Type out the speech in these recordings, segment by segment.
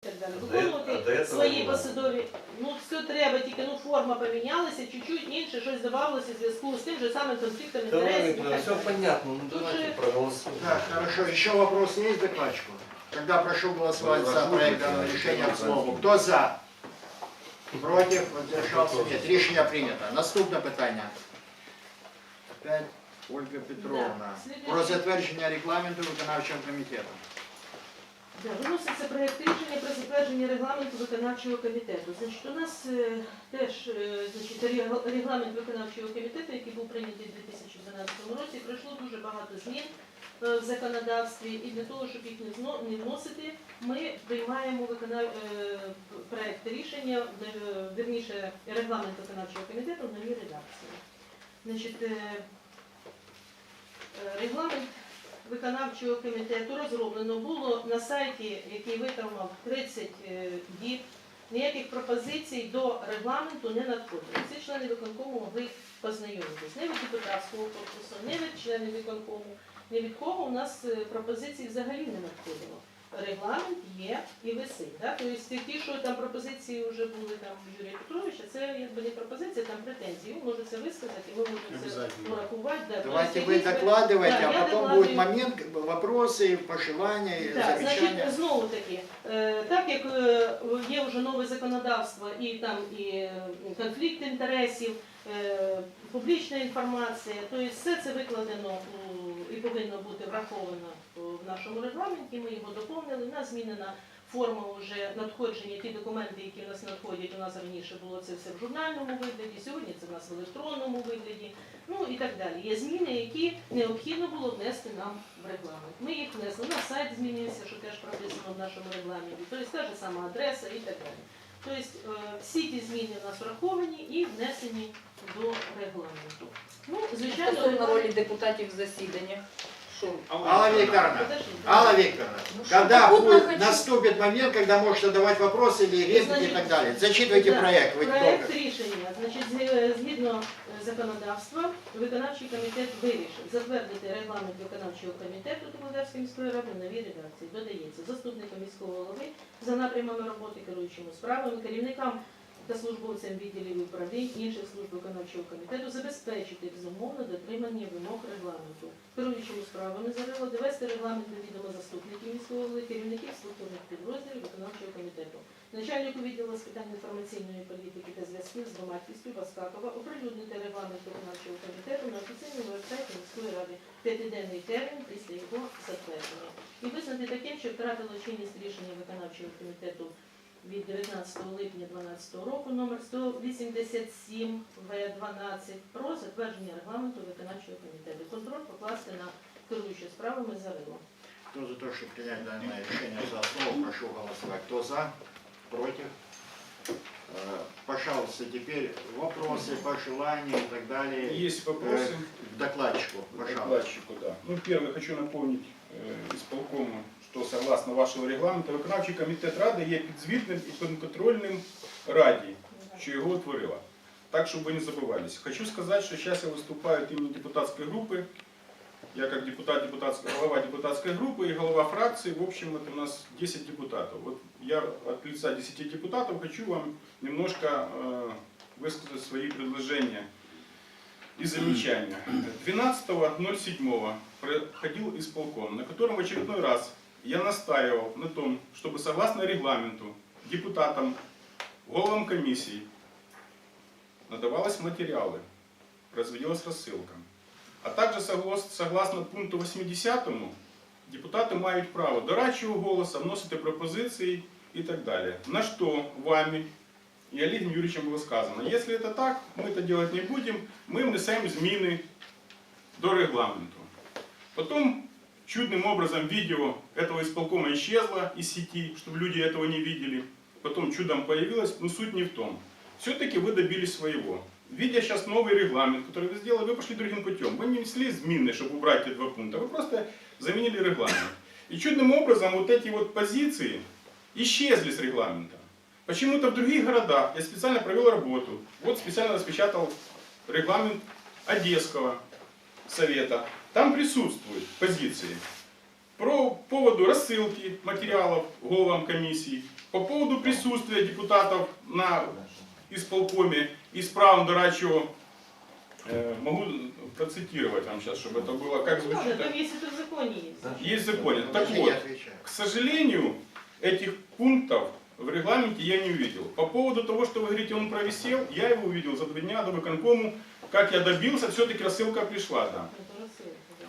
так далі. Е- Виконувати свої посадові. Ну, все треба, тільки ну форма помінялася, чуть-чуть інше щось додавалося в зв'язку з тим же самим конфліктом інтересів. все понятно, ну Тут давайте же- проголосуем. Так, хорошо. Еще вопрос есть докладчику? Тогда прошу голосовать за проект данного решения в слово. Кто за? Против? Воздержався? Нет. Рішення прийнято. Наступне питання. Опять Ольга Петровна. Да. Про затвердження регламенту виконавчого комітету. Да, виноситься проєкт рішення про затвердження регламенту виконавчого комітету. Значить, у нас е, теж е, значить, рег- регламент виконавчого комітету, який був прийнятий у 2012 році, пройшло дуже багато змін е, в законодавстві, і для того, щоб їх не зно- не вносити, ми приймаємо виконав... е, проєкт рішення, е, верніше, регламент виконавчого комітету в новій редакції. Значить, е, е, регламент виконавчого комітету розроблено було на сайті, який витримав 30 е, діб. Ніяких пропозицій до регламенту не надходило. Всі члени виконкому могли познайомитись. Не від депутатського корпусу, не від членів виконкому, ні від кого у нас е, пропозицій взагалі не надходило Регламент є і висить. Да? Тобто ті, що там пропозиції вже були там у Юрія Петровича, це якби не пропозиція, там претензії. Він може це висказати, і ми можемо це Обязательно. урахувати. Да. Давайте Тобто вы якісь- докладывайте, Да, я а потом докладываю. будет момент, вопросы, пожелания, Так, замечания. значить, знову таки, е, так як е, є вже нове законодавство і там і е, конфлікт інтересів, е, публічна інформація, то є все це викладено і повинно бути враховано в нашому регламенті. Ми його доповнили. У нас змінена форма вже надходження. Ті документи, які в нас надходять, у нас раніше було це все в журнальному вигляді. Сьогодні це в нас в електронному вигляді. Ну і так далі. Є зміни, які необхідно було внести нам в регламент. Ми їх внесли. На сайт змінився, що теж прописано в нашому регламенті. Тобто та ж сама адреса і так далі. Тобто е, всі ті зміни у нас враховані і внесені до регламенту. Ну, звичайно, Стосовно регламент- ролі депутатів в засіданнях. Що? Алла Викторовна, Подожди, Алла Викторовна, Ну, что, когда попутно будет, хочу. наступит момент, когда можешь задавать вопросы или реплики и Значит, так далее. Зачитывайте Да, проект. Вы Проект только- рішення, значить, з- згідно е, законодавства, виконавчий комітет вирішив затвердити регламент виконавчого комітету Теплодарської міської ради в новій редакції. Додається заступником міського голови за напрямами роботи, керуючими справами, керівникам та службовцям відділів управлінь інших служб виконавчого комітету забезпечити безумовно дотримання вимог регламенту. Керуючими справами зарило довести регламент до відома заступників міського голови, керівників структурних підрозділів виконавчого комітету. Начальнику відділу з питань інформаційної політики та зв'язків з громадськістю Баскакова оприлюднити регламент виконавчого комітету на офіційному вебсайті міської ради п'ятиденний термін після його затвердження. І визнати таким, що втратило чинність рішення виконавчого комітету від 19 липня 2012 року номер 187 В12 про затвердження регламенту виконавчого комітету. Контроль покласти на керуючу справами Зарило. Кто за то, чтобы принять данное решение за основу, прошу голосовать. Кто за? Против? Э, Пожалуйста, теперь вопросы, пожелания и так далее. Есть вопросы К докладчику, к пожалуйста. докладчику, да. Ну, первое, хочу напомнить э, исполкому, что согласно вашого регламенту, виконавчий комітет Ради є підзвітним і підконтрольним Раді, що його утворила. Так, щоб ви не забывались. Хочу сказать, что сейчас я выступаю от имени депутатской группы. Я как депутат, депутатского, глава депутатской группы и глава фракции. В общем, это у нас 10 депутатов. Вот я от лица 10 депутатов хочу вам немножко э, высказать свои предложения и замечания. 12.07 проходил исполком, на котором в очередной раз я настаивал на том, чтобы согласно регламенту депутатам, головам комиссий надавались материалы, производилась рассылка. А также соглас- согласно пункту 80 депутати мають право дорадчого голоса, вносити пропозиції і так далі. На що вами и Олегом Юрьевичем было сказано, если это так, мы это делать не будем, мы внесем зміни до регламенту. Потом чудным образом видео этого исполкома исчезло из сети, чтобы люди этого не видели. Потом чудом появилось, но суть не в том. Все-таки вы добились своего. Видя сейчас новый регламент, который вы сделали, вы пошли другим путем. Вы не внесли змины, чтобы убрать эти два пункта, вы просто заменили регламент. И чудным образом вот эти вот позиции исчезли с регламента. Почему-то в других городах я специально провел работу. Вот специально распечатал регламент Одесского совета. Там присутствуют позиции про поводу рассылки материалов головам комиссий, По поводу присутствия депутатов на исполкоме и с правом дорадчего, э, могу процитировать вам сейчас, чтобы это было как Ну, звучит. там есть это в законе есть. Есть в законе. Так вот, к сожалению, этих пунктов в регламенте я не увидел. По поводу того, что вы говорите, он провисел, я его увидел за два дня до выконкому. Как я добился, все-таки рассылка пришла, рассылка, да.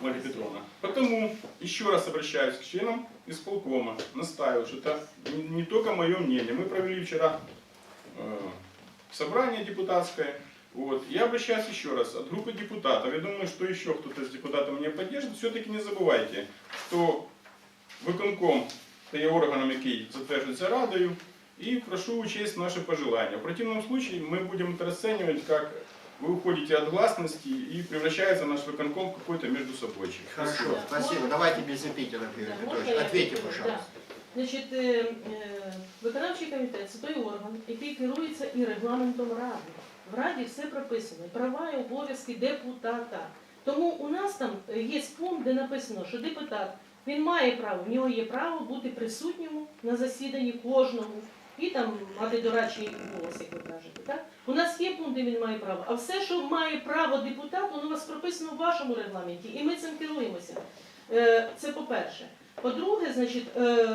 Марья Петровна. Потому еще раз обращаюсь к членам исполкома, настаиваю, что это не, не только мое мнение. Мы провели вчера э, собрание депутатское. Вот. Я обращаюсь еще раз от группы депутатов. Я думаю, что еще кто-то из депутатов меня поддержит. Все-таки не забывайте, что виконком та є органом, який затверджується Радою, і прошу учесть наши пожелания. В противном случае мы будем это расценивать как вы уходите от гласности и превращается наш выконком в какой-то между собойчик. Хорошо, Да. спасибо. Можно- Давайте без эпитетов, Юрий Да, Петрович. можна я Ответьте, відповім? пожалуйста. Да. Значить, е, е, виконавчий комітет це той орган, який керується і регламентом ради. В раді все прописано, і права і обов'язки депутата. Тому у нас там е, є пункт, де написано, що депутат він має право, в нього є право бути присутнім на засіданні кожного і там мати дорадчий голос, як ви кажете. Так? У нас є пункт, де він має право, а все, що має право депутат, воно у вас прописано в вашому регламенті, і ми цим керуємося. Е, Це по-перше. По-друге, значить, е,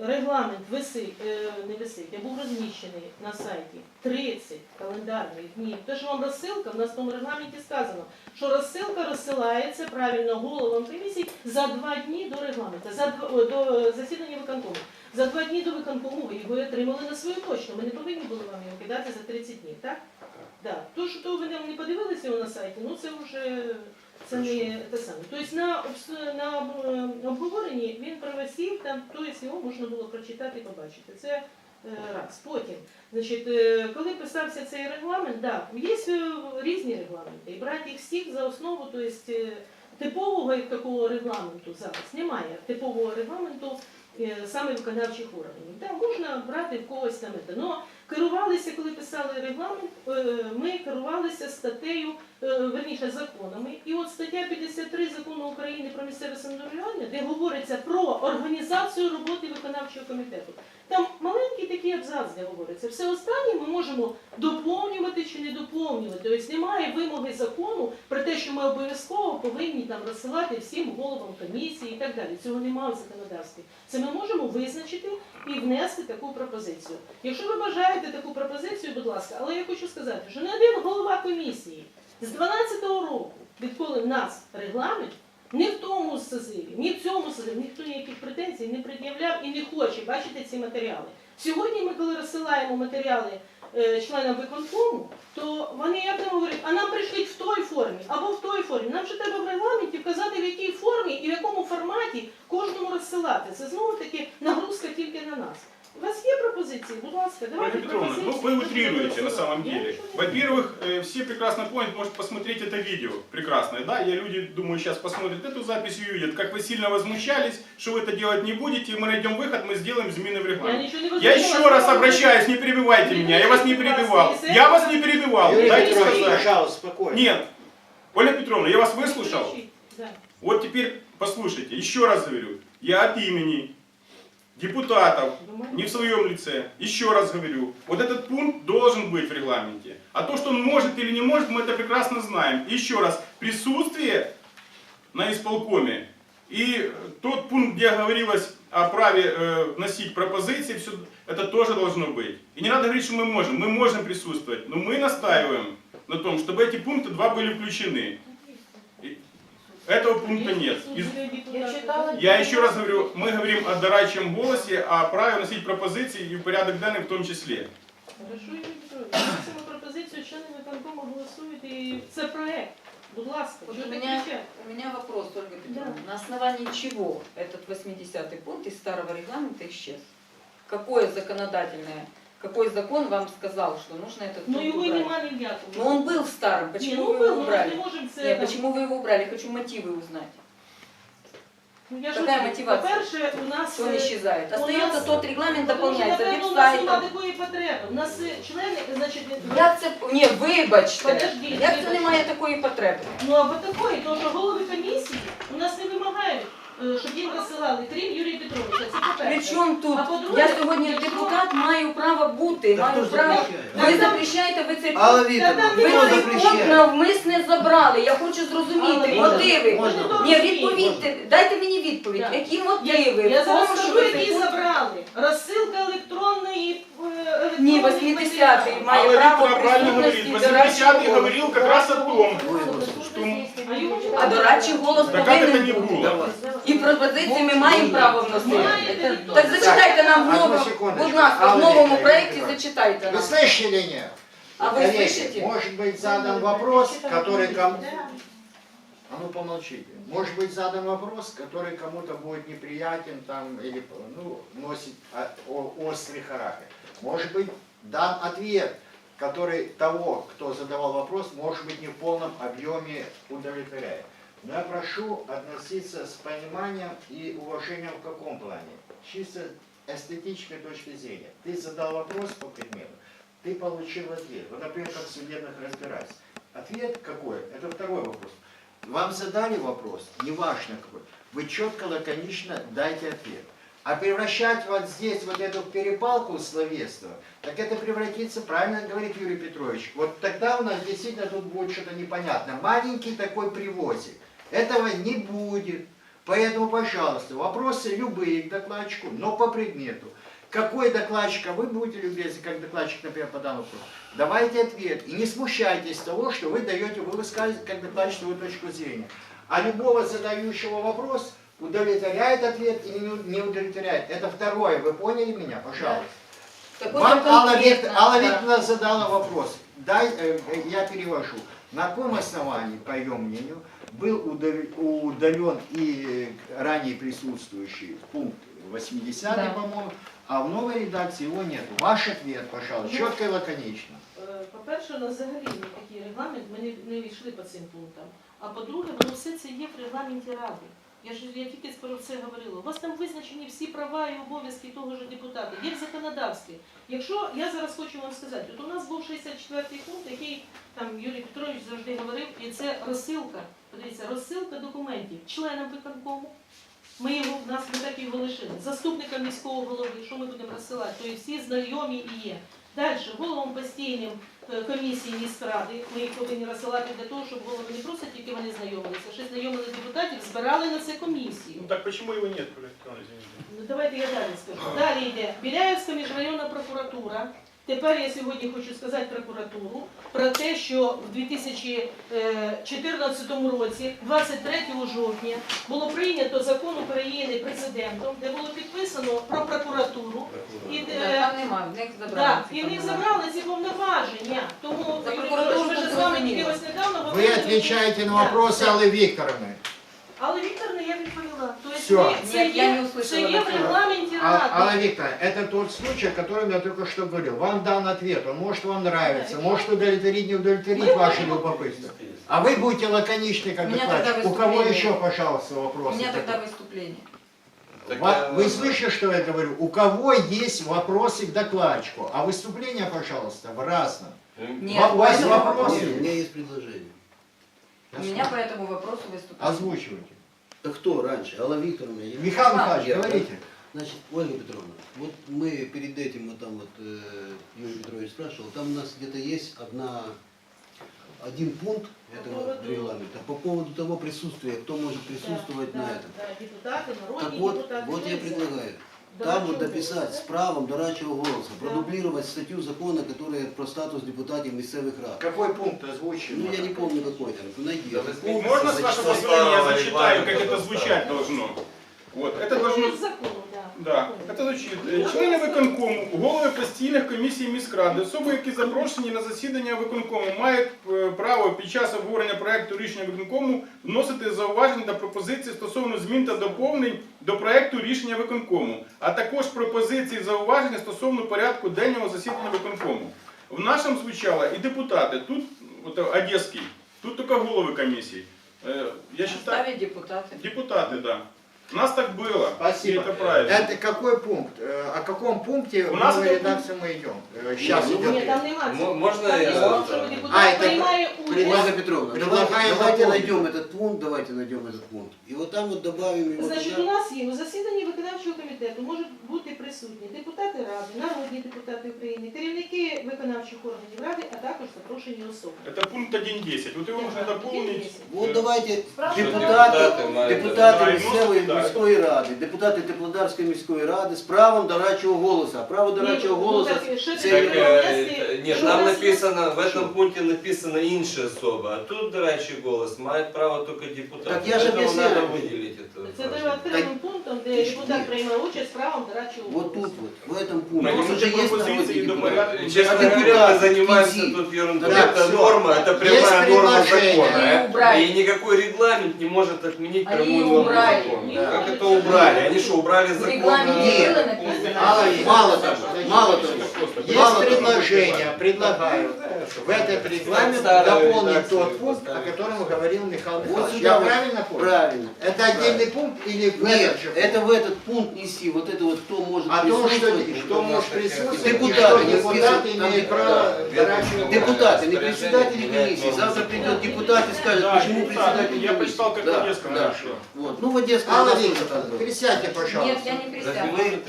регламент висить, е, не висить, а був розміщений на сайті 30 календарних днів. Те, що вам розсилка, в нас в тому регламенті сказано, що розсилка розсилається правильно головам комісій за два дні до регламенту, за до засідання виконкому. За два дні до виконкому ви його отримали на свою почту. Ми не повинні були вам його кидати за 30 днів, так? Да. То, що то ви нам не подивилися його на сайті, ну це вже це не те саме. Тобто на, на обговоренні він провисів, там, тобто його можна було прочитати і побачити. Це е, раз. Потім, значить, е, коли писався цей регламент, да, є е, різні регламенти. І брати їх всіх за основу, тобто е, типового такого регламенту зараз немає. Типового регламенту е, саме виконавчих органів. Так, можна брати в когось там. це. Но керувалися, коли писали регламент, е, ми керувалися статтею, е, верніше законами. І от стаття 53 закону України про місцеве самоврядування, де говориться про організацію роботи виконавчого комітету. Там маленький такий абзац, де говориться. Все останнє ми можемо доповнювати чи не доповнювати. Тобто немає вимоги закону про те, що ми обов'язково повинні там розсилати всім головам комісії і так далі. Цього немає в законодавстві. Це ми можемо визначити і внести таку пропозицію. Якщо ви бажаєте таку пропозицію, будь ласка, але я хочу сказати, що не один голова комісії з 12-го року, відколи в нас регламент, ні в тому созиві, ні в цьому созиві, ніхто ніяких претензій не пред'являв і не хоче бачити ці матеріали. Сьогодні ми, коли розсилаємо матеріали е, членам виконкому, то вони як нам говорять, а нам прийшліть в той формі або в той формі. Нам же треба в регламенті вказати, в якій формі і в якому форматі кожному розсилати. Це знову таки нагрузка тільки на нас. У вас є пропозиції? Будь ласка, давайте Марья Петровна, ну пропозиції. вы утрируете на самом Я деле. нічого не Во-первых, э, все прекрасно помнят, может посмотреть это видео прекрасное, да? Я люди, думаю, сейчас посмотрят эту запись и увидят, как вы сильно возмущались, что вы это делать не будете, и мы найдем выход, мы сделаем измены в Я регламент. нічого не Я возмущалась. еще раз обращаюсь, не перебивайте Не меня, я вас не перебивайте, перебивал. если Я это- вас не перебивал, Юрий дайте Петрович, сказать. пожалуйста, спокойно. Нет, Оля Петровна, я вас выслушал. Да. Вот теперь послушайте, еще раз говорю, я от имени депутатов, Думаю, не в своем лице, еще раз говорю, вот этот пункт должен быть в регламенте. А то, что он может или не может, мы это прекрасно знаем. Еще раз, присутствие на исполкоме и тот пункт, где говорилось о праве э, вносить пропозиции, все, это тоже должно быть. И не надо говорить, что мы можем. Мы можем присутствовать, но мы настаиваем на том, чтобы эти пункты два были включены. И Этого пункта нет. Из- Я читала. я еще раз говорю, мы говорим о дорадчем голосе, о праве вносить пропозиции и в порядок денний в том числе. Хорошо, Юрій Петрович. Вносимо пропозицію, члени виконкому голосують і це проект. Будь ласка, Вот що у ви меня, кричите? у меня вопрос, Ольга Петровна. Да. На основании чего этот 80-й пункт из старого регламента исчез? Какое законодательное, какой закон вам сказал, что нужно этот Ну пункт його убрать? нема ніякого. Но он был в старом, Ні, почему ну вы був, его ну, убрали? не можемо це. Нет, там- почему вы его убрали? Хочу мотивы узнать. Ну, я ж Какая говорю, мотивація? По-перше, у нас... Что он е, исчезает? у Остается нас- тот регламент, Тому що, дополняется напевно, у нас немає веб-сайтом. такої потреби. У нас е, члени, значить, Як це, ні, вибачте, Подожди, як це вибачте. немає такої потреби? Ну або такої, тому що голови комісії у нас не вимагають е, щоб їм розсилали, крім Юрія Петровича. Це по-перше. Причому тут А по-друге, я сьогодні якщо- депутат, маю право бути, Так маю право. запрещає? Ви запрещаєте, ви цей Та там ви хто цей пункт запрещає? навмисне забрали. Я хочу зрозуміти Алла, мотиви. можна? Вони Ні, відповідьте, дайте мені відповідь. Так. Які Я, мотиви? я в тому, зараз що скажу, ви які пункт- забрали. Розсилка електронної е, Ні, 80-й матеріалів. має право Викторовна правильно говорит. присутності 80-й дорадчого говорил как раз о том, Ой, Господи. что А його А дорадчий голос Так как это повинен не бути. было? Давай. І пропозиції ми маємо право вносити. Маєте, Так зачитайте нам в Одну новому, секундочку. будь ласка, в Алла новому Вікторівна, проєкті Вікторівна. зачитайте Вы нам. слышите или нет? А вы Коллеги, слышите? Может быть задан вопрос, который кому... А ну помолчите. Может быть задан вопрос, который кому-то будет неприятен там или ну, носит а, о- острый характер. Может быть дан ответ, который того, кто задавал вопрос, может быть не в полном объеме удовлетворяет. Но я прошу относиться с пониманием и уважением в каком плане? Чисто эстетической точки зрения. Ты задал вопрос по предмету, ты получил ответ. Вот, например, как в судебных разбирательств. Ответ какой? Это второй вопрос. Вам задали вопрос, неважно какой, вы четко, лаконично дайте ответ. А превращать вот здесь вот эту перепалку словесную, так это превратится, правильно говорит Юрий Петрович, вот тогда у нас действительно тут будет что-то непонятно. Маленький такой привозик. Этого не будет. Поэтому, пожалуйста, вопросы любые к докладчику, но по предмету. Какой докладчик, а вы будете любезны, как докладчик, например, по данному вопросу, давайте ответ. И не смущайтесь того, что вы даете, вы высказываете как докладчик свою точку зрения. А любого задающего вопрос удовлетворяет ответ или не не удовлетворяет. Это второе. Вы поняли меня? Пожалуйста. Так от Вам Алла, конкретно, Вик- Алла да. Викторовна задала вопрос. Дай, э, э, я перевожу. На каком основании, по ее мнению, был удав- удален и э, ранее присутствующий пункт 80 Да. по-моему, а в новой редакции его нет. Ваш ответ, пожалуйста, Ну, четко и лаконично. Е, По-перше, у нас взагалі не такий регламент, ми не, не війшли по цим пунктам. А по-друге, воно все це є в регламенті ради. Я ж я тільки про це говорила. У вас там визначені всі права і обов'язки того ж депутата. Є в законодавстві. Якщо я зараз хочу вам сказати, от у нас був 64-й пункт, який там Юрій Петрович завжди говорив, і це розсилка. Подивіться, розсилка документів членам виконкому. Ми його в нас ми так його лишили. Заступника міського голови, що ми будемо розсилати, то є всі знайомі і є. Далі, головам постійним е, комісії міськради, ми їх повинні розсилати для того, щоб голови не просто тільки вони знайомилися, ще знайомили депутатів, збирали на це комісію. Ну так чому його нет, Ну давайте я далі скажу. Далі йде Біляївська міжрайонна прокуратура. Тепер я сьогодні хочу сказати прокуратуру про те, що в 2014 році, 23 жовтня, було прийнято закон України президентом, де було підписано про прокуратуру. І, Да, е, Там немає, в них забрали. так, ці і в них повноваження. забрали ці повноваження. Тому За Юрій прокуратуру Петрович, ми ж з це вами зрозуміло. тільки ось недавно Вы говорили. отвечаете на Так, вопросы так. Аллы Викторовны. Але Вікторовна, я відповіла. Тобто Всё. ми- це Ні, я не є, услышала це є в цього. регламенті А- Алла ради. Викторовна, это тот случай, о котором я только что говорил. Вам дан ответ, он может вам нравиться, Да, может удовлетворить, не удовлетворить Мы ваше можем- любопытство. А вы будете лаконичны, как У меня докладчик. тогда У кого выступление. еще, пожалуйста, У вопросы? меня тогда такие? выступление. Ва- Вы слышите, что я говорю? У кого есть вопросы к докладчику? А выступление, пожалуйста, в разном. Нет, Ва- у вас поэтому вопрос? Нет, у меня есть предложение. У меня по этому вопросу выступление. Озвучивайте. Да кто раньше? Алла Викторовна? или- Михаил Михайлович, Я, да? говорите. Значит, Ольга Петровна, вот мы перед этим, вот там вот э, Юрий Петрович спрашивал, там у нас где-то есть одна, один пункт этого поводу- регламента по поводу того присутствия, кто может присутствовать Да, на да, этом. да, депутати, народні Так вот, депутати. вот я Дивіться, предлагаю. до Там чого вот дописать це? с правом дорадчего голоса, Да. продублировать статью закона, которая про статус депутатів місцевих рад. Какой пункт озвучен? Ну, я не помню какой там, найди. Да этот вы пункт, Можно с вашего зачитай. позволения я Старого зачитаю, как регламента это достаточно. звучать должно? Вот, это Ну, должно... да. Це звучить. Е, Члени виконкому, голови постійних комісій міськради, особи, які запрошені на засідання виконкому, мають е, право під час обговорення проекту рішення виконкому вносити зауваження та пропозиції стосовно змін та доповнень до проекту рішення виконкому, а також пропозиції зауваження стосовно порядку денного засідання виконкому. В нашому звучало і депутати, тут от, Одеський, тут тільки голови комісій. Е, Я считаю, Оставить депутаты. депутати, да. У нас так было. Спасибо. И это правильно. Это какой пункт? Э, О каком пункте У в нас новой это редакции мы идем? Сейчас Ну, Ні, идет. там нема М- цього. можна Там я- написано, що А, депутат это приймає Ольга участь. Петровна, Предлагаем давайте, давайте дополнить. найдем этот пункт, давайте найдем этот пункт. И вот там вот добавим его Значить, у туда. нас є у засіданні виконавчого комітету можуть бути присутні депутати ради, народні депутати України, керівники виконавчих органів ради, а також запрошені особи. Это пункт 1.10. Вот его нужно дополнить. Вот давайте Спрашиваю, депутати, депутати мають- депутати Да, місцевої і вносити, міської ради, депутати Теплодарської міської ради з правом дорадчого голосу. А право дорадчого Ні, ну, голосу так, що це ти Так, таке е, внести? т- ні, Що там у нас є? написано, в этом пункте написано інша особа, а тут, до речі, голос має право тільки депутат. Так я ж Поэтому об'ясняю. надо виділити це. Це треба окремим пунктом, де депутат приймає участь з правом дорадчого вот тут голосу. вот, в этом пункте. Вносите Вот уже есть пропозиции народные до депутаты. порядка. Честно А говоря, мы депутат занимаемся Кизи. тут ерундой. Да, это всё. норма, это Есть прямая норма предложение. закона. Они э, убрали. И никакой регламент не может отменить Они прямую ее норму убрали. закона. Да. Как это убрали? Они что, убрали В закон? регламенте Нет. было написано. Мало, Мало того, мало того. Есть предложение, предлагаю в этот регламент дополнить тот пункт, о котором говорил Михаил Вот Михайлович. Я правильно понял? Правильно. Это отдельный пункт или в Нет, этот же пункт? это в этот пункт неси, вот это вот кто может О том, что, может присутствовать, Депутаты, не депутаты имеют право депутаты. не председатели комиссии. Завтра придет депутат и скажет, почему председатель Я почитал, как в Да, Одесском. Вот. Ну, в Одесском Алла Викторовна, присядьте, пожалуйста. Нет, я не присягну. Разделяют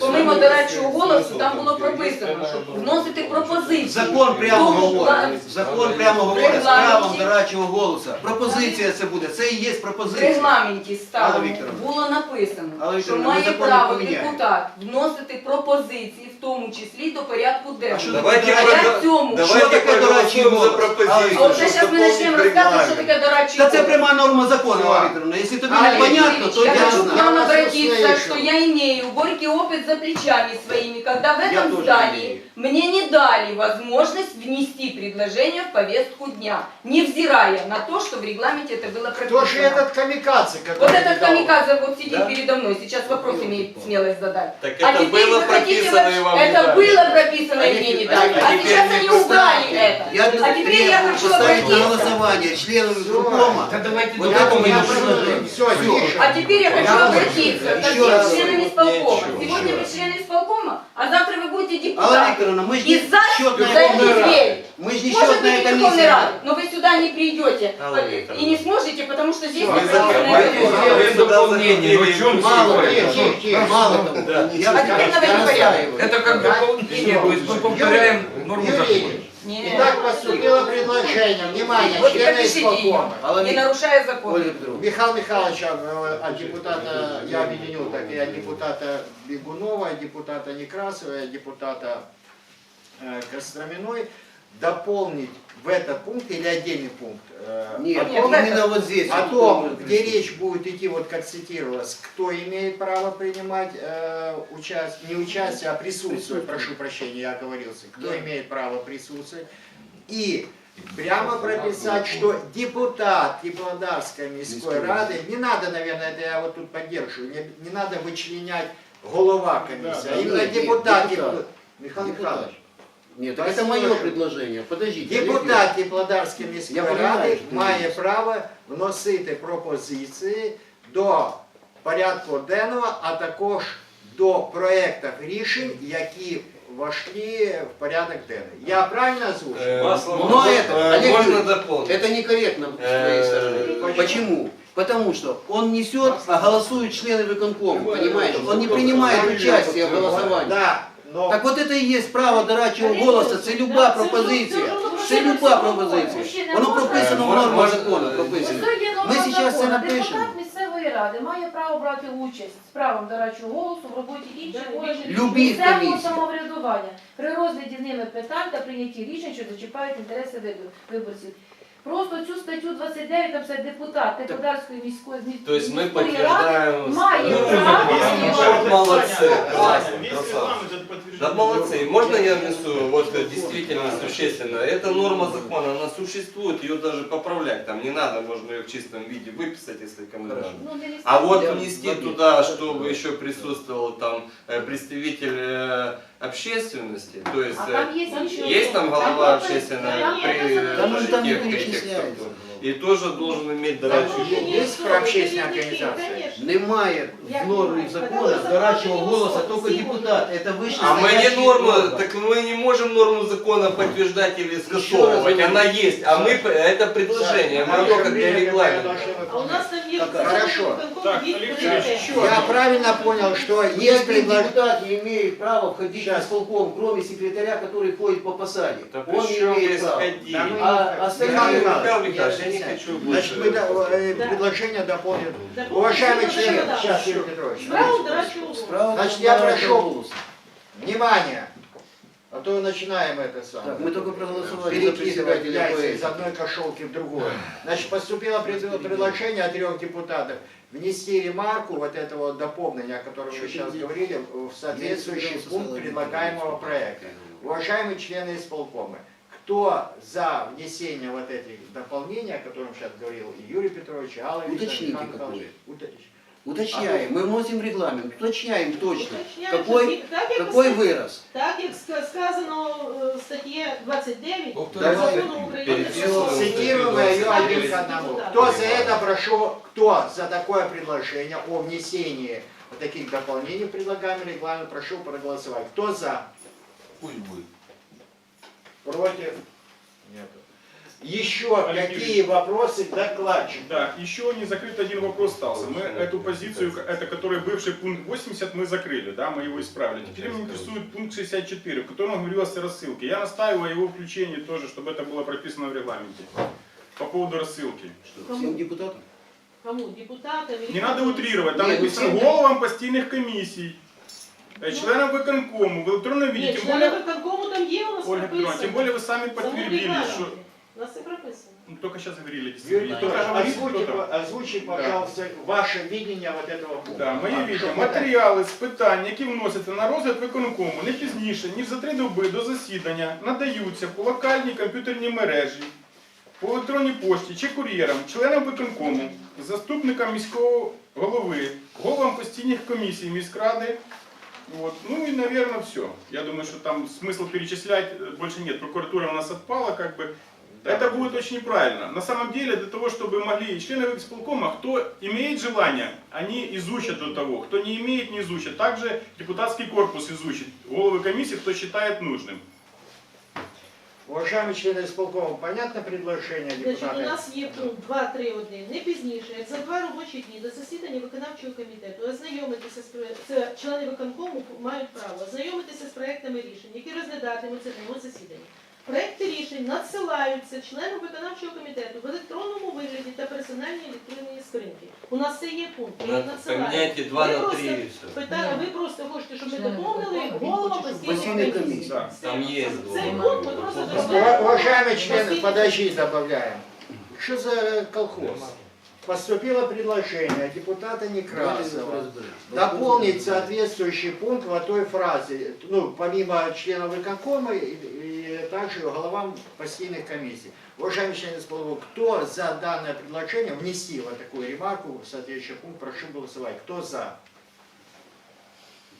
Помимо, дорадчого голосу, там було прописано, що вносити пропозиції. Закон прямо Тому, говорить. Закон прямо говорить з Регламенті. правом дорадчого голосу. Пропозиція це буде. Це і є В пропозиція. регламенті Алла Вікторовна. було написано, Алла що Вікторовна, ми має закон не право поміняємо. депутат вносити пропозиції, в тому числі до порядку А що денного. Давайте, А я продо- в цьому. Що давайте таке дорадчий проголосуем за голос? пропозицию. А от щоб зараз ми почнемо доповнити розказувати, що регламент. таке дорадчий Та це голос. пряма норма закону, Алла Вікторовна. Якщо тобі Алла не понятно, то я я хочу не к знаю. вам Я вас обратиться, услышу. что я имею горький опыт за плечами своими, когда в Я этом тоже здании имею. Мне не дали возможность внести предложение в повестку дня, невзирая на то, что в регламенте это было Кто же прописано. этот камикадзе, который Вот этот не дал? камикадзе вот сидит Да? передо мной, сейчас вопрос имеет смелость задать. Так А это теперь было вы хотите, прописано и вам не это дали. было прописано и А мне не теперь- дали, а а теперь сейчас не они убрали это. Я А теперь я хочу обратиться. голосование членов исполкома. Да Вот это я предложение. Все, тише. А теперь я хочу обратиться к Еще раз членам говорю, исполкома. Сегодня вы члены исполкома, а завтра вы будете Алла депутатом. Викторовна, мы же И не за счетная за эти комиссия. дверь. Мы же не Может быть, счетная и Верховной комиссия. Рады, но вы сюда не придете Алла и Викторовна. не сможете, потому что здесь Всё, не вы прописано закрывайте это. дополнение. Вы чем Мало, Тише, тише, тише. мало того. Да. Я, А теперь я наводите настаиваю. Это как Да. дополнение, то есть мы повторяем норму Юрий закона. Ильич, Нет. Итак, поступило предложение. Внимание, Вот и члены пропишите ее, исполкома. Алла не Вик- нарушая закон. Ольга Петровна. Михаил Михайлович, а, а депутата, я объединил так, и от депутата Бегунова, и депутата Некрасова, и депутата э, Костроминой дополнить в этот пункт или отдельный пункт э, Нет, Нет, именно вот здесь. о том, где речь будет идти, вот как цитировалось, кто имеет право принимать э, участие, не участие, а присутствовать, прошу прощения, я оговорился, кто Да. имеет право присутствовать, и прямо прописать, что депутат Теплодарской міської ради, не надо, наверное, это я вот тут поддерживаю, не, не надо вычленять голова комиссии, Да, а да, именно нет, депутат, депутат. Тепл- Михаил Депутат. Михайлович, Нет, Спасибо это мое большое. предложение. Подождите. Олег Депутат Теплодарської міської Я понимаю, ради що ти має говориш. право вносити пропозиції до порядку денного, а також до проєктів рішень, які вошли в порядок денний. Я правильно озвучив? Э, Масло. Но это, э, Олег Можно Юрьевич, дополнить? Это некорректно с твоей Э, стороны. почему? Почему? Потому что он несет, а голосуют члены выконкома, понимаешь? Он не принимает участие в голосовании. Да, но Так вот это і є право дорадчого голосу, це люба пропозиція. Це люба пропозиція. Воно прописано в нормах закону. Прописано. Ми зараз це напишемо. Місцевої ради має право брати участь з правом дорадчого голосу в роботі інших органів місцевого самоврядування при розгляді ними питань та прийнятті рішень, що зачіпають інтереси виборців. Просто цю статтю 29 там все депутат Теплодарської міської То есть мы міської ради подтверждаем... має Ну, право вот молодцы. Классно, Весь красавцы. регламент это подтверждение. Да молодцы. Можно я внесу вот э, действительно существенно? Это норма закона, она существует, ее даже поправлять там не надо, можно ее в чистом виде выписать, если кому надо. Ну, не А вот Я внести забил. туда, чтобы еще присутствовал там э, представитель э, общественности, то есть А э, там є інші есть там голова Там общественная там при написано, Там э, же там не тех перечисляется. структур? и тоже должен иметь Да, дорогу. є- є про общественні організації? Конечно. Немає в Як нормі немає? закона Потому дорадчего что голоса голоса только всі депутат. Это выше А мы не стоящий норму, орган. так мы не можем норму закона подтверждать или раз скасовывать, говорю. она есть, а мы, это предложение, Саша, мое наше как для время мы регламента. должны А у выполнять. нас там є Так, закон хорошо. виконкому Так, від Олег пріоритету. Юрьевич, еще Я правильно понял, что Ни есть один предложение. депутат не имеет права входить в Сейчас. исполком, кроме секретаря, который ходит по посаде. Да Он при не чем имеет здесь права. ходить? Да мы- А остальные- Михаил Михаил Михайлович, Михайлович, я не Значит, мы да, э, Да. предложение дополним. Доповнити Уважаемый згідно член, законодавства. сейчас, Юрий Петрович. Значит, я дорадчего прошу. Внимание! А то начинаем это самое. Так, мы только проголосовали за Перекидывать председателя яйца ПС. из одной кошелки в другую. Значит, поступило пред- предложение от трех депутатов внести ремарку вот этого дополнения, о котором вы сейчас говорили, в соответствующий пункт предлагаемого проекта. Уважаемые члены исполкома, кто за внесение вот этих дополнений, о котором сейчас говорил и Юрий Петрович, и Алла Викторовна, Уточните, Михаил Михайлович? Уточ- Уточняем, мы вносим регламент, уточняем точно, Уточняємо, какой, що так, як какой ска- вырос. Так, як ска- сказано е, в статті 29 Повторюю, Закону України перед про цим судоустрій. Цитируемое ее Так, один як к одному. депутат. Кто за это прошу, кто за такое предложение о внесении вот таких дополнений в предлагаемый регламент, прошу проголосовать. Кто за? Пусть будет. Против? Нет. Еще Олег какие вопросы к докладчику? Да, еще не закрыт один вопрос остался. Мы эту позицию, это который бывший пункт 80, мы закрыли, да, мы его исправили. Теперь меня интересует пункт 64, в котором говорилось о рассылке. Я настаиваю о его включении тоже, чтобы это было прописано в регламенте. По поводу рассылки. Что, всем депутатам? Кому? Депутатам? или Не надо кому? утрировать, там Нет, ну написано всем- головам постійних комісій, э, членам виконкому, в электронном виде. Ні, Тем члени более, виконкому там є у нас Ольга Петровна, прописано. тем более вы сами В самому подтвердили, регламенті. что... У нас це прописано. Ну, только сейчас говорили, Юрий действительно. Кто-то Петрович, говорит, озвучьте, кто-то. озвучьте, пожалуйста, ваше видение вот этого пункта. Да, моє А, відео. щоб Матеріали з питань, які вносяться на розгляд виконкому не пізніше, ніж за три доби до засідання, надаються по локальній комп'ютерній мережі, по електронній пошті чи кур'єрам, членам виконкому, заступникам міського голови, головам постійних комісій міськради. Вот. Ну и, наверное, все. Я думаю, что там смысл перечислять э, больше нет. Прокуратура у нас отпала, как бы. Это будет очень неправильно. На самом деле, для того, чтобы могли члены исполкома, кто имеет желание, они изучат до того. Кто не имеет, не изучат. Также депутатский корпус изучит. Головы комиссии, кто считает нужным. Уважаемые члены исполкома, понятно предложение Значить, у депутата? нас є пункт 2.3.1. Не пізніше, як за два робочі дні до засідання виконавчого комітету ознайомитися з про- це члени виконкому мають право ознайомитися з проектами рішень, які розглядатимуться на його засіданні. Проекти рішень надсилаються членам виконавчого комітету в електронному вигляді та персональній електронній скринці. У нас це є пункт. Ми їх надсилаємо. Поменяйте 2 Ви на просто 3 и все. Питання, ви просто хочете, щоб ми Члени доповнили виконкому, голова він хоче, щоб постійної постійної комісії. комісії. Да, там є Цей голова. пункт ми просто Ува- дозволяємо. Уважаемые члены, постійної подожди, добавляем. Что за колхоз? Поступило предложение депутата Некрасова дополнить соответствующий пункт в той фразе, ну, помимо членов выконкома и, и также головам постійных комиссий. Уважаемые члены исполкома, кто за данное предложение внести вот такую ремарку в соответствующий пункт, прошу голосовать. Кто за?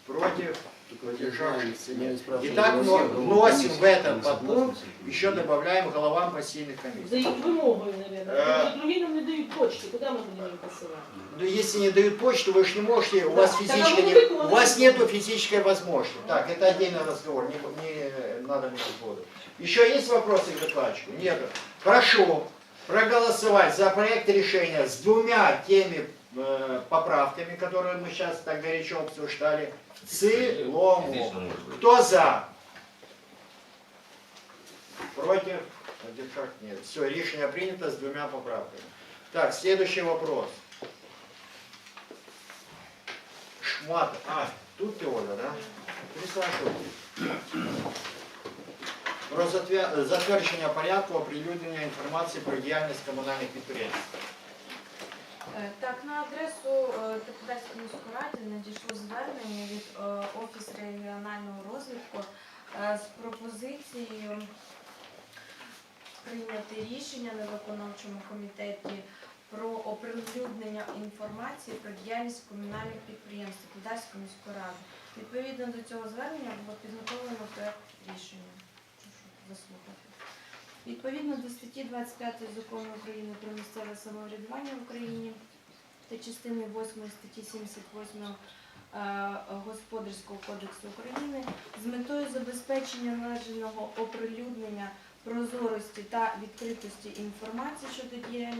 Против? Воздержавшихся нет. Итак, но- вносим в этот подпункт, еще добавляем головам постійных За комиссий. їх вимогою, мабуть. Е. Тому що другі нам не дають почти. Куди ми будемо їх посилати? Ну, если не дают почту, вы же не можете, у Да, вас так физически а мы не, выкладываем. у вас нету физической возможности. Так, это отдельный разговор, не, не надо мне воду. Еще есть вопросы к докладчику? Нету. Прошу проголосовать за проект решения с двумя теми э, поправками, которые мы сейчас так горячо обсуждали, в целому. Кто за? Против? Воздержать нет. Все, решение принято с двумя поправками. Так, следующий вопрос. Шмат. А, тут ты, Оля, да? Присаживайтесь. Про затвердження порядку оприлюднення інформації про діяльність комунальних підприємств. Е, Так, на адресу е, депутатської міської ради надійшло звернення від е, Офісу регіонального розвитку з пропозицією прийняти рішення на виконавчому комітеті про оприлюднення інформації про діяльність комунальних підприємств депутатської міської ради. Відповідно до цього звернення було підготовлено проект рішення. Заслухати. Відповідно до статті 25 Закону України про місцеве самоврядування в Україні та частини 8 статті 78 е, Господарського кодексу України з метою забезпечення належного оприлюднення прозорості та відкритості інформації щодо діяльності